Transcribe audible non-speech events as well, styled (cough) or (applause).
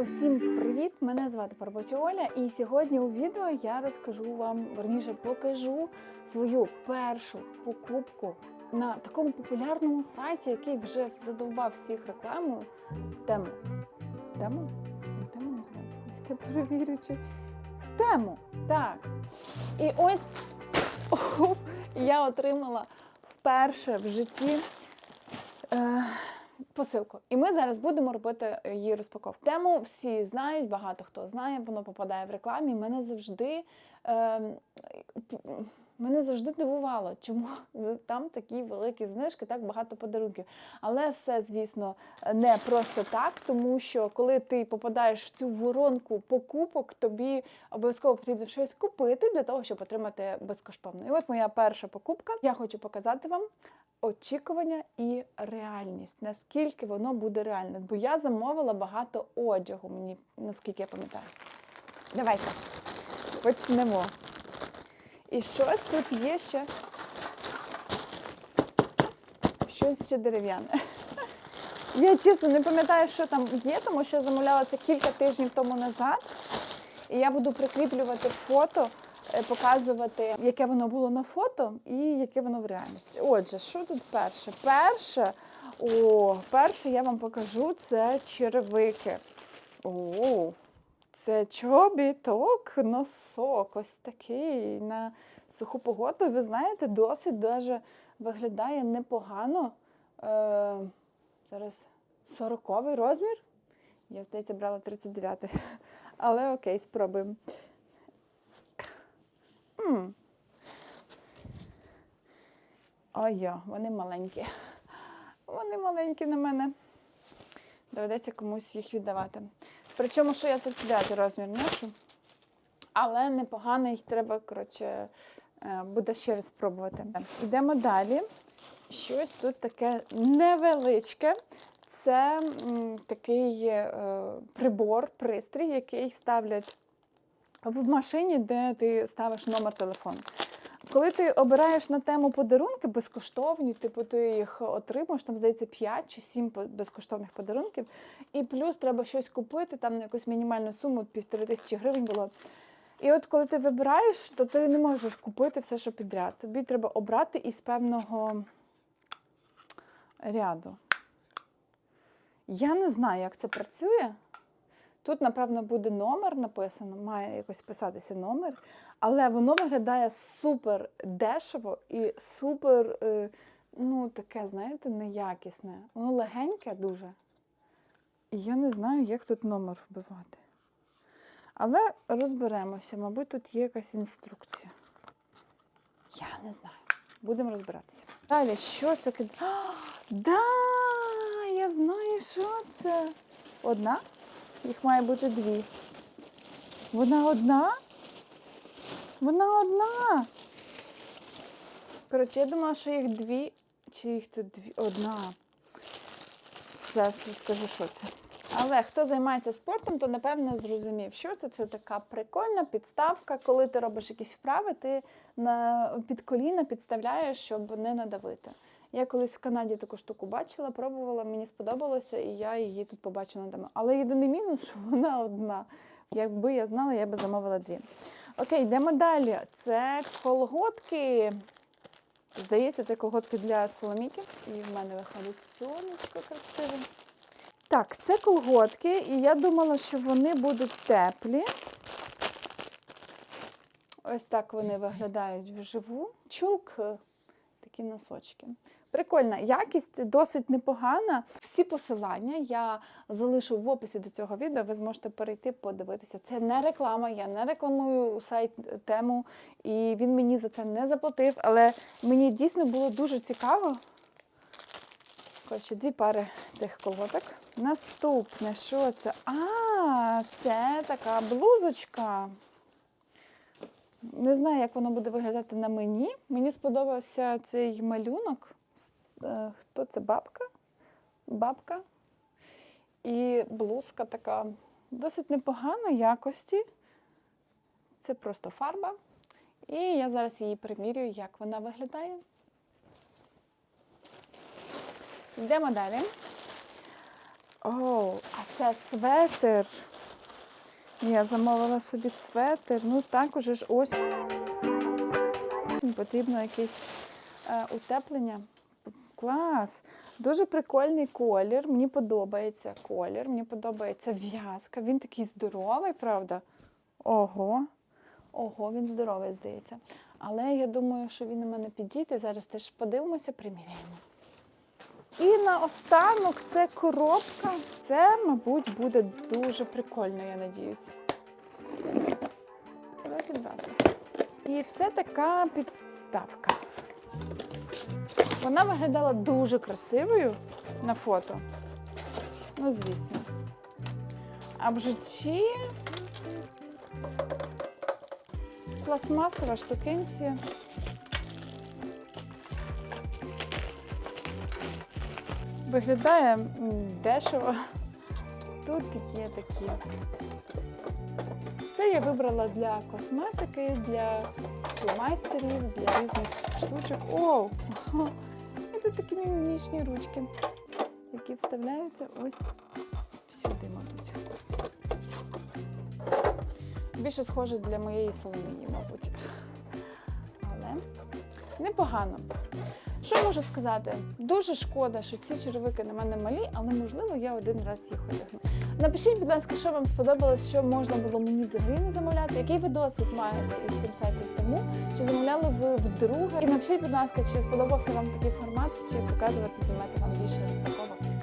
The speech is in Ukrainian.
Усім привіт! Мене звати Парбочі Оля, і сьогодні у відео я розкажу вам, верніше покажу свою першу покупку на такому популярному сайті, який вже задовбав всіх рекламою. Тему. Тему? Тему називається? (laughs) Дайте перевірю, чи тему. Так. І ось (laughs) я отримала вперше в житті. Е, посилку. І ми зараз будемо робити її розпаковку. Тему всі знають, багато хто знає, воно попадає в рекламі. Мене завжди. Е, Мене завжди дивувало, чому (laughs) там такі великі знижки, так багато подарунків. Але все, звісно, не просто так, тому що коли ти попадаєш в цю воронку покупок, тобі обов'язково потрібно щось купити для того, щоб отримати безкоштовно. І от моя перша покупка. Я хочу показати вам очікування і реальність, наскільки воно буде реальне. Бо я замовила багато одягу, мені наскільки я пам'ятаю. Давайте почнемо. І щось тут є ще. Щось ще дерев'яне. (laughs) Я чесно не пам'ятаю, що там є, тому що я замовляла це кілька тижнів тому назад. І я буду прикріплювати фото, е, показувати, яке воно було на фото і яке воно в реальності. Отже, що тут перше? Перше, о, перше я вам покажу це черевики. О, це чобіток, носок, ось такий на суху погоду. Ви знаєте, досить даже виглядає непогано. Е, Зараз 40 розмір. Я, здається, брала 39 (laughs) Але окей, спробуємо. Ой-йо, вони маленькі. Вони маленькі на мене. Доведеться комусь їх віддавати. Причому, що я 39 розмір ношу, але непоганий, треба, коротше, е, буде ще раз спробувати. Йдемо далі. Щось тут таке невеличке. Це такий е, прибор, пристрій, який ставлять в машині, де ти ставиш номер телефону. Коли ти обираєш на тему подарунки безкоштовні, типу ти їх отримуєш, там здається 5 чи 7 безкоштовних подарунків, і плюс треба щось купити, там на якусь мінімальну суму, півтори тисячі гривень було. І от коли ти вибираєш, то ти не можеш купити все, що підряд. Тобі треба обрати із певного ряду. Я не знаю, як це працює. Тут, напевно, буде номер написано, має якось писатися номер, але воно виглядає супер дешево і супер, е, ну, таке, знаєте, неякісне. Воно легеньке дуже. І я не знаю, як тут номер вбивати. Але розберемося, мабуть, тут є якась інструкція. Я не знаю. Будемо розбиратися. Далі, що це? А, да, я знаю, що це. Одна? Їх має бути дві. Вона одна? Вона одна. Коротше, я думала, що їх дві, чи їх тут дві. Одна. Зараз розкажу, що це. Але хто займається спортом, то напевно зрозумів, що це. Це така прикольна підставка. Коли ти робиш якісь вправи, ти на під коліна підставляєш, щоб не надавити. Я колись в Канаді таку штуку бачила, пробувала, мені сподобалося, і я її тут побачила на. Але єдиний мінус, (laughs) що вона одна. Якби я знала, я би замовила дві. Окей, йдемо далі. Це колготки. Здається, це колготки для соломіки. І в мене виходить сонечко красиве. Так, це колготки, і я думала, що вони будуть теплі. Ось так вони виглядають вживу. Чулк, такі носочки. Прикольна якість досить непогана. Всі посилання я залишу в описі до цього відео. Ви зможете перейти подивитися. Це не реклама, я не рекламую сайт тему, і він мені за це не заплатив. Але мені дійсно було дуже цікаво. Коротше, дві пари цих колготок. Наступне, що це? А, це така блузочка. Не знаю, як воно буде виглядати на мені. Мені сподобався цей малюнок. Е, Хто це? Бабка? Бабка. І блузка така досить непоганої якості. Це просто фарба. І я зараз її примірюю, як вона виглядає. Йдемо далі. О, а це светр. Я замовила собі светр. Ну так уже ж ось потрібно якесь е, утеплення. Клас! Дуже прикольний колір. Мені подобається колір, мені подобається в'язка. Він такий здоровий, правда? Ого. Ого, він здоровий, здається. Але я думаю, що він у мене підійде. Зараз теж подивимося, приміряємо. І наостанок це коробка. Це, мабуть, буде дуже прикольно, я надіюсь. Розібрати. І це така підставка. Вона виглядала дуже красивою на фото. Ну, звісно. А в житті пластмасова штукенція. Виглядає дешево. Тут є такі. Це я вибрала для косметики, для фломайстерів, для різних штучок. Оу! (laughs) І тут такі мімімічні ручки, які вставляються ось сюди, мабуть. Більше схоже для моєї соломії, мабуть. Але непогано. Що можу сказати? Дуже шкода, що ці черевики на мене малі, але можливо я один раз їх одягну. Напишіть, будь ласка, що вам сподобалось, що можна було мені взагалі не замовляти, який ви досвід маєте із цим сайтом тому, чи замовляли ви вдруге. І напишіть, будь ласка, чи сподобався вам такий формат, чи показувати знімати вам більше розпаковок.